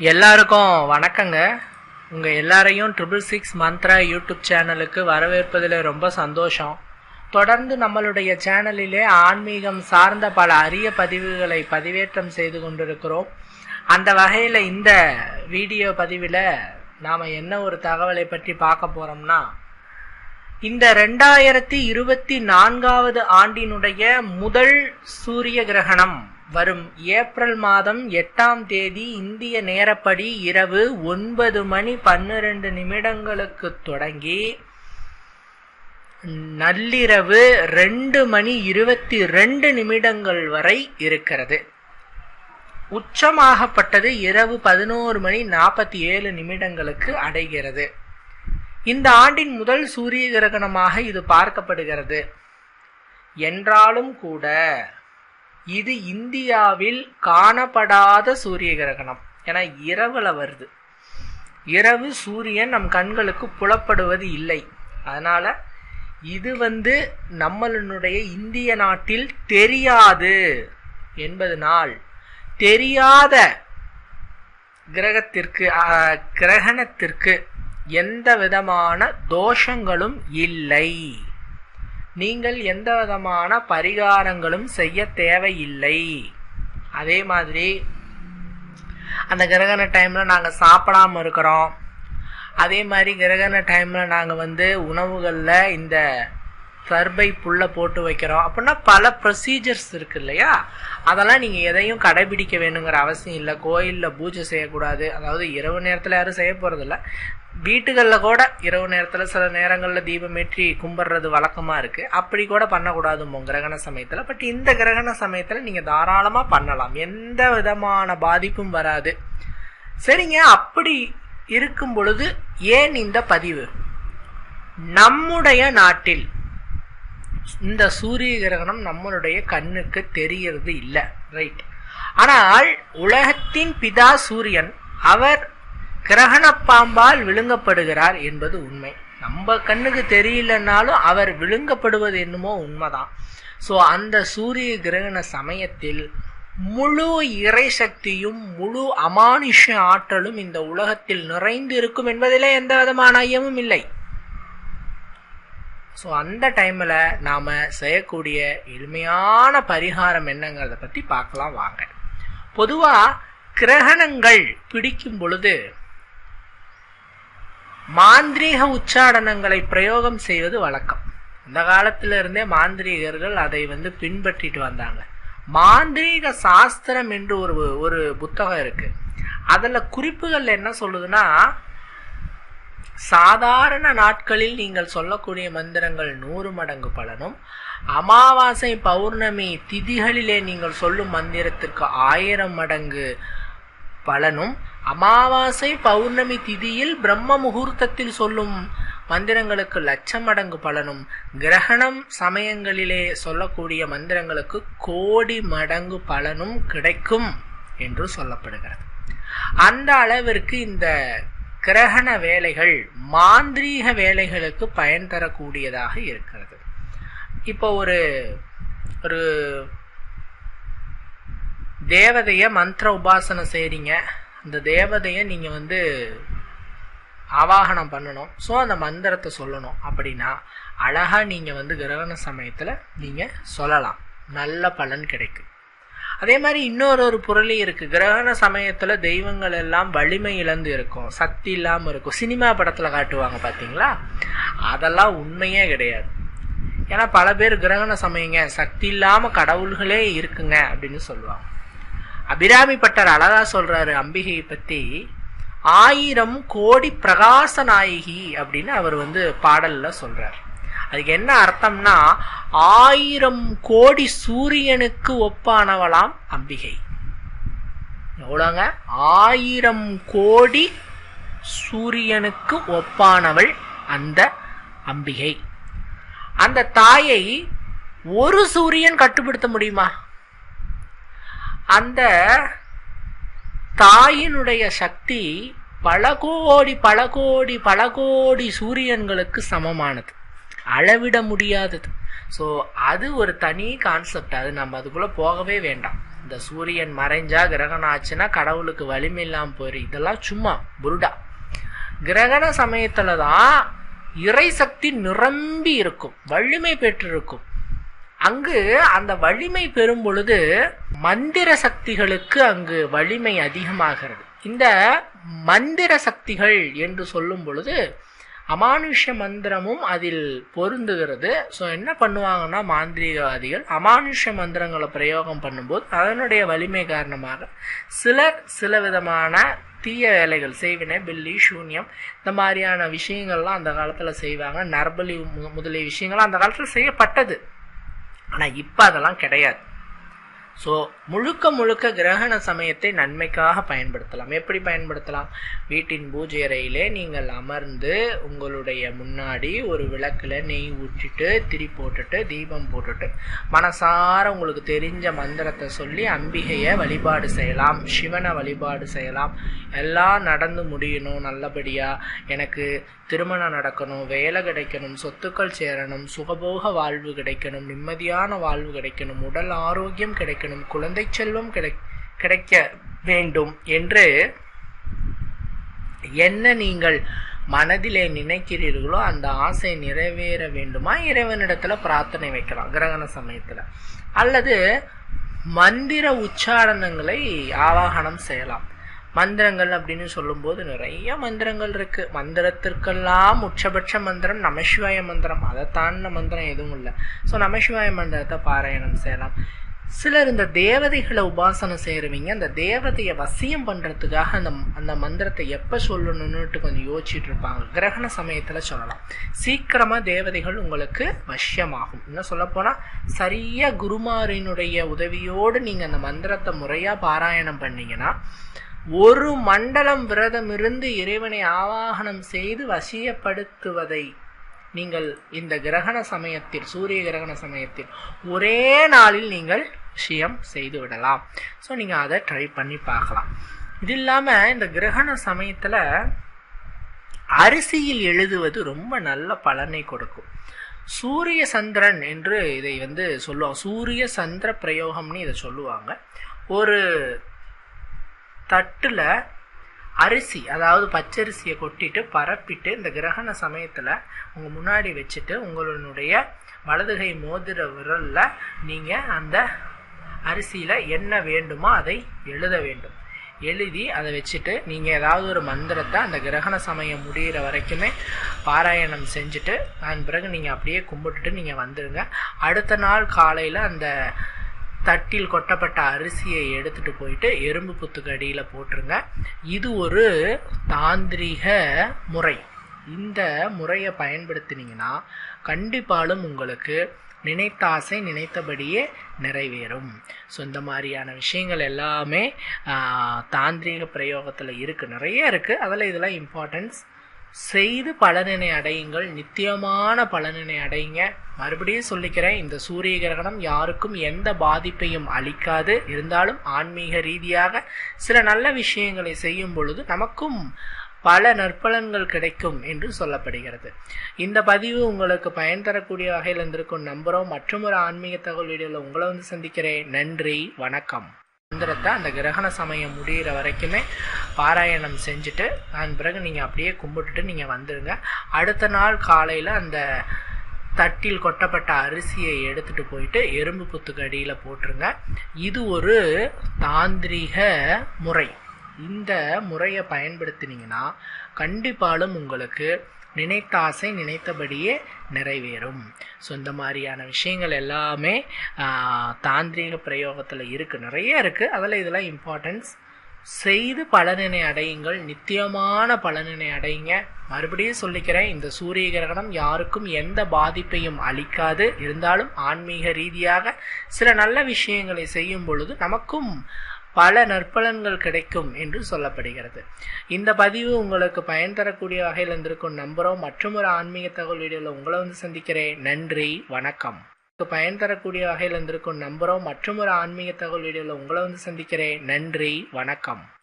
எல்லாருக்கும் வணக்கங்க. உங்கள் எல்லாரையும் ட்ரிபிள் சிக்ஸ் மந்த்ரா யூடியூப் சேனலுக்கு வரவேற்பதில் ரொம்ப சந்தோஷம். தொடர்ந்து நம்மளுடைய சேனலிலே ஆன்மீகம் சார்ந்த பல அரிய பதிவுகளை பதிவேற்றம் செய்து கொண்டிருக்கிறோம். அந்த வகையில் இந்த வீடியோ பதிவில் நாம் என்ன ஒரு தகவலை பற்றி பார்க்க போகிறோம்னா இந்த ரெண்டாயிரத்தி இருபத்தி நான்காவது ஆண்டினுடைய முதல் சூரிய கிரகணம் வரும் ஏப்ரல் மாதம் எட்டாம் தேதி இந்திய நேரப்படி இரவு ஒன்பது மணி பன்னிரண்டு நிமிடங்களுக்கு தொடங்கி நள்ளிரவு ரெண்டு மணி இருபத்தி ரெண்டு நிமிடங்கள் வரை இருக்கிறது. உச்சமாகப்பட்டது இரவு பதினோரு மணி நாற்பத்தி ஏழு நிமிடங்களுக்கு அடைகிறது. இந்த ஆண்டின் முதல் சூரிய கிரகணமாக இது பார்க்கப்படுகிறது. என்றாலும் கூட இது இந்தியாவில் காணப்படாத சூரிய கிரகணம் என இரவுல வருது. இரவு சூரியன் நம் கண்களுக்கு புலப்படுவது இல்லை. அதனால இது வந்து நம்மளுடைய இந்திய நாட்டில் தெரியாது என்பதனால் தெரியாத கிரகத்திற்கு கிரகணத்திற்கு எந்த விதமான தோஷங்களும் இல்லை. நீங்கள் எந்த விதமான பரிகாரங்களும் செய்ய தேவையில்லை. அதே மாதிரி அந்த கிரகண டைமில் நாங்கள் சாப்பிடாம இருக்கிறோம். அதே மாதிரி கிரகண டைமில் நாங்கள் வந்து உணவுகளில் இந்த சர்பை புல்ல போட்டு வைக்கிறோம். அப்படின்னா பல ப்ரொசீஜர்ஸ் இருக்கு இல்லையா? அதெல்லாம் நீங்கள் எதையும் கடைபிடிக்க வேணுங்கிற அவசியம் இல்லை. கோயிலில் பூஜை செய்யக்கூடாது. அதாவது இரவு நேரத்தில் யாரும் செய்ய போகிறதில்ல வீட்டுகளில் கூட இரவு நேரத்தில் சில நேரங்களில் தீபம் ஏற்றி கும்பிட்றது வழக்கமாக இருக்குது அப்படி கூட பண்ணக்கூடாதுமோ கிரகண சமயத்தில். பட் இந்த கிரகண சமயத்தில் நீங்கள் தாராளமாக பண்ணலாம். எந்த விதமான பாதிப்பும் வராது. சரிங்க. அப்படி இருக்கும் பொழுது ஏன் இந்த பதிவு? நம்முடைய நாட்டில் இந்த சூரிய கிரகணம் நம்மளுடைய கண்ணுக்கு தெரியறது இல்லை. ரைட் ஆனால் உலகத்தின் பிதா சூரியன் அவர் கிரகண பாம்பால் விழுங்கப்படுகிறார் என்பது உண்மை. நம்ம கண்ணுக்கு தெரியலனாலும் அவர் விழுங்கப்படுவது என்னமோ உண்மைதான். ஸோ அந்த சூரிய கிரகண சமயத்தில் முழு இறை சக்தியும் முழு அமானுஷ ஆற்றலும் இந்த உலகத்தில் நிறைந்து இருக்கும் என்பதிலே எந்த விதமான ஐயமும் இல்லை. ஸோ அந்த டைமில் நாம் செய்யக்கூடிய எளிமையான பரிகாரம் என்னங்கிறத பற்றி பார்க்கலாம் வாங்க. பொதுவாக கிரகணங்கள் பிடிக்கும் பொழுது மாந்திரீக உச்சாடனங்களை பிரயோகம் செய்வது வழக்கம். இந்த காலத்திலிருந்தே மாந்திரீகர்கள் அதை வந்து பின்பற்றிட்டு வந்தாங்க. மாந்திரீக சாஸ்திரம் என்று ஒரு ஒரு புத்தகம் இருக்குது அதில் குறிப்புகள் என்ன சொல்லுதுன்னா சாதாரண நாட்களில் நீங்கள் சொல்லக்கூடிய மந்திரங்கள் நூறு மடங்கு பலனும் அமாவாசை பௌர்ணமி திதிகளிலே நீங்கள் சொல்லும் மந்திரத்திற்கு ஆயிரம் மடங்கு பலனும் அமாவாசை பௌர்ணமி திதியில் பிரம்ம முகூர்த்தத்தில் சொல்லும் மந்திரங்களுக்கு லட்சம் மடங்கு பலனும் கிரகணம் சமயங்களிலே சொல்லக்கூடிய மந்திரங்களுக்கு கோடி மடங்கு பலனும் கிடைக்கும் என்று சொல்லப்படுகிறது. அந்த அளவிற்கு இந்த கிரகண வேலைகள் மாந்திரீக வேலைகளுக்கு பயன் தரக்கூடியதாக இருக்கிறது. இப்போ ஒரு ஒரு தேவதையை மந்திர உபாசனை செய்கிறீங்க அந்த தேவதையை நீங்கள் வந்து ஆவாகனம் பண்ணணும். ஸோ அந்த மந்திரத்தை சொல்லணும். அப்படின்னா அழகாக நீங்கள் வந்து கிரகண சமயத்தில் நீங்கள் சொல்லலாம். நல்ல பலன் கிடைக்கும். அதே மாதிரி இன்னொரு ஒரு புரளி இருக்கு. கிரகண சமயத்துல தெய்வங்கள் எல்லாம் வலிமை இழந்து இருக்கும். சக்தி இல்லாம இருக்கும். சினிமா படத்துல காட்டுவாங்க பாத்தீங்களா? அதெல்லாம் உண்மையே கிடையாது. ஏன்னா பல பேர் கிரகண சமயங்க சக்தி இல்லாம கடவுள்களே இருக்குங்க அப்படின்னு சொல்லுவாங்க. அபிராமி பட்டர் அழகா சொல்றாரு அம்பிகையை பத்தி. ஆயிரம் கோடி பிரகாச நாயகி அப்படின்னு அவர் வந்து பாடல்ல சொல்றார். அதுக்கு என்ன அர்த்தம்னா ஆயிரம் கோடி சூரியனுக்கு ஒப்பானவளாம் அம்பிகை. எவ்வளோங்க? ஆயிரம் கோடி சூரியனுக்கு ஒப்பானவள் அந்த அம்பிகை. அந்த தாயை ஒரு சூரியன் கட்டுப்படுத்த முடியுமா? அந்த தாயினுடைய சக்தி பல கோடி பல கோடி பல கோடி சூரியன்களுக்கு சமமானது. அளவிட முடியாதது. ஸோ அது ஒரு தனி கான்செப்ட் அது நம்ம அதுக்குள்ளே போகவே வேண்டாம். இந்த சூரியன் மறைஞ்சா கிரகணம் ஆச்சுன்னா கடவுளுக்கு வலிமை இல்லாமல் போயிரு. இதெல்லாம் சும்மா புருடா. கிரகண சமயத்தில் தான் இறை சக்தி நிரம்பி இருக்கும். வலிமை பெற்றிருக்கும். அங்கு அந்த வலிமை பெறும் பொழுது மந்திர சக்திகளுக்கு அங்கு வலிமை அதிகமாகிறது. இந்த மந்திர சக்திகள் என்று சொல்லும் பொழுது அமானுஷ மந்திரமும் அதில் பொருந்துகிறது. ஸோ என்ன பண்ணுவாங்கன்னா மாந்திரிகவாதிகள் அமானுஷ மந்திரங்களை பிரயோகம் பண்ணும்போது அதனுடைய வலிமை காரணமாக சிலர் சில விதமான தீய வேலைகள் செய்வினை பில்லி சூன்யம் இந்த மாதிரியான விஷயங்கள்லாம் அந்த காலத்தில் செய்வாங்க. நரபலி மு- முதலிய விஷயங்கள்லாம் அந்த காலத்தில் செய்யப்பட்டது. ஆனால் இப்போ அதெல்லாம் கிடையாது. ஸோ முழுக்க முழுக்க கிரகண சமயத்தை நன்மைக்காக பயன்படுத்தலாம். எப்படி பயன்படுத்தலாம்? வீட்டின் பூஜை அறையிலே நீங்கள் அமர்ந்து உங்களுடைய முன்னாடி ஒரு விளக்கில் நெய் ஊற்றிட்டு திரி போட்டுட்டு தீபம் போட்டுட்டு மனசார உங்களுக்கு தெரிஞ்ச மந்திரத்தை சொல்லி அம்பிகையை வழிபாடு செய்யலாம். சிவனை வழிபாடு செய்யலாம். எல்லாம் நடந்து முடியணும் நல்லபடியாக எனக்கு திருமணம் நடக்கணும் வேலை கிடைக்கணும் சொத்துக்கள் சேரணும் சுகபோக வாழ்வு கிடைக்கணும் நிம்மதியான வாழ்வு கிடைக்கணும் உடல் ஆரோக்கியம் கிடைக்கணும். குழந்தை செல்வம் கிடை கிடைக்க வேண்டும் என்று என்ன நீங்கள் மனதிலே நினைக்கிறீர்களோ அந்த ஆசை நிறைவேற வேண்டுமா? இறைவனிடத்துல பிரார்த்தனை வைக்கலாம் கிரகண சமயத்தில். அல்லது மந்திர உச்சாரணங்களை ஆவாகனம் செய்யலாம். மந்திரங்கள் அப்படின்னு சொல்லும்போது நிறைய மந்திரங்கள் இருக்கு. மந்திரத்திற்கெல்லாம் உச்சபட்ச மந்திரம் நமசிவாய மந்திரம். அதை தாண்டின மந்திரம் எதுவும் இல்லை. ஸோ நமசிவாய மந்திரத்தை பாராயணம் செய்யலாம். சிலர் இந்த தேவதைகளை உபாசனை செய்கிறவங்க அந்த தேவதையை வசியம் பண்ணுறதுக்காக அந்த அந்த மந்திரத்தை எப்போ சொல்லணும்னுட்டு கொஞ்சம் யோசிச்சுட்டு இருப்பாங்க. கிரகண சமயத்தில் சொல்லலாம். சீக்கிரமாக தேவதைகள் உங்களுக்கு வசியமாகும். இன்னும் சொல்லப்போனால் சரியாக குருமாரினுடைய உதவியோடு நீங்கள் அந்த மந்திரத்தை முறையாக பாராயணம் பண்ணீங்கன்னா ஒரு மண்டலம் விரதம் இருந்து இறைவனை ஆவாகனம் செய்து வசியப்படுத்துவதை நீங்கள் இந்த கிரகண சமயத்தில் சூரிய கிரகண சமயத்தில் ஒரே நாளில் நீங்கள் விஷயம் செய்து விடலாம். ஸோ நீங்கள் அதை ட்ரை பண்ணி பார்க்கலாம். இது இல்லாமல் இந்த கிரகண சமயத்தில் அரிசியில் எழுதுவது ரொம்ப நல்ல பலனை கொடுக்கும். சூரிய சந்திரன் என்று இதை வந்து சொல்லுவாங்க. சூரிய சந்திர பிரயோகம்னு இதை சொல்லுவாங்க. ஒரு தட்டில் அரிசி அதாவது பச்சரிசியை கொட்டிட்டு பரப்பிட்டு இந்த கிரகண சமயத்தில் உங்கள் முன்னாடி வச்சுட்டு உங்களுடைய வலதுகை மோதிர விரலில் நீங்கள் அந்த அரிசியில் என்ன வேண்டுமோ அதை எழுத வேண்டும். எழுதி அதை வச்சுட்டு நீங்கள் ஏதாவது ஒரு மந்திரத்தை அந்த கிரகண சமயம் முடிகிற வரைக்குமே பாராயணம் செஞ்சுட்டு அதன் பிறகு நீங்கள் அப்படியே கும்பிட்டுட்டு நீங்கள் வந்துடுங்க அடுத்த நாள் காலையில் அந்த தட்டில் கொட்டப்பட்ட அரிசியை எடுத்துகிட்டு போயிட்டு எறும்பு புத்துக்கு அடியில் போட்டுருங்க. இது ஒரு தாந்திரிக முறை. இந்த முறையை பயன்படுத்தினீங்கன்னா கண்டிப்பாலும் உங்களுக்கு நினைத்த ஆசை நினைத்தபடியே நிறைவேறும். ஸோ இந்த மாதிரியான விஷயங்கள் எல்லாமே தாந்திரிக பிரயோகத்தில் இருக்குது நிறைய இருக்குது அதில் இதெல்லாம் இம்பார்ட்டன்ஸ் செய்து பலனினை அடையுங்கள். நித்தியமான பலனினை அடையுங்க மறுபடியும் சொல்லிக்கிறேன் இந்த சூரிய கிரகணம் யாருக்கும் எந்த பாதிப்பையும் அளிக்காது. இருந்தாலும் ஆன்மீக ரீதியாக சில நல்ல விஷயங்களை செய்யும் பொழுது நமக்கும் பல நற்பலன்கள் கிடைக்கும் என்று சொல்லப்படுகிறது. இந்த பதிவு உங்களுக்கு பயன் தரக்கூடிய வகையில் இருந்திருக்கும் நம்புகிறோம் மற்றும் ஒரு ஆன்மீக தகவல் வீடியோவில் உங்களை வந்து சந்திக்கிறேன். நன்றி வணக்கம். மந்திரத்தை அந்த கிரகண சமயம் முடிகிற வரைக்குமே பாராயணம் செஞ்சுட்டு அதன் பிறகு நீங்கள் அப்படியே கும்பிட்டுட்டு நீங்கள் வந்துடுங்க அடுத்த நாள் காலையில் அந்த தட்டில் கொட்டப்பட்ட அரிசியை எடுத்துகிட்டு போயிட்டு எறும்பு புத்துக்கு அடியில் போட்டுருங்க. இது ஒரு தாந்திரிக முறை. இந்த முறையை பயன்படுத்தினீங்கன்னா கண்டிப்பாலும் உங்களுக்கு நினைத்த ஆசை நினைத்தபடியே நிறைவேறும். ஸோ இந்த மாதிரியான விஷயங்கள் எல்லாமே ஆஹ், தாந்திரீக பிரயோகத்தில் இருக்குது நிறைய இருக்குது அதில் இதெல்லாம் இம்பார்ட்டன்ஸ் செய்து பலனினை அடையுங்கள். நித்தியமான பலனினை அடையுங்க. மறுபடியும் சொல்லிக்கிறேன் இந்த சூரிய கிரகணம் யாருக்கும் எந்த பாதிப்பையும் அளிக்காது. இருந்தாலும் ஆன்மீக ரீதியாக சில நல்ல விஷயங்களை செய்யும் பொழுது நமக்கும் பல நற்பலன்கள் கிடைக்கும் என்று சொல்லப்படுகிறது. இந்த பதிவு உங்களுக்கு பயன் தரக்கூடிய வகையில் இருந்திருக்கும் நம்புகிறோம் மற்றும் ஒரு ஆன்மீக தகவல் வீடியோவில் உங்களை வந்து சந்திக்கிறேன். நன்றி. வணக்கம். உங்களுக்கு பயன் தரக்கூடிய வகையில் இருந்திருக்கும் நம்புகிறோம் மற்றும் ஒரு ஆன்மீக தகவல் வீடியோவில் உங்களை வந்து சந்திக்கிறேன். நன்றி. வணக்கம்.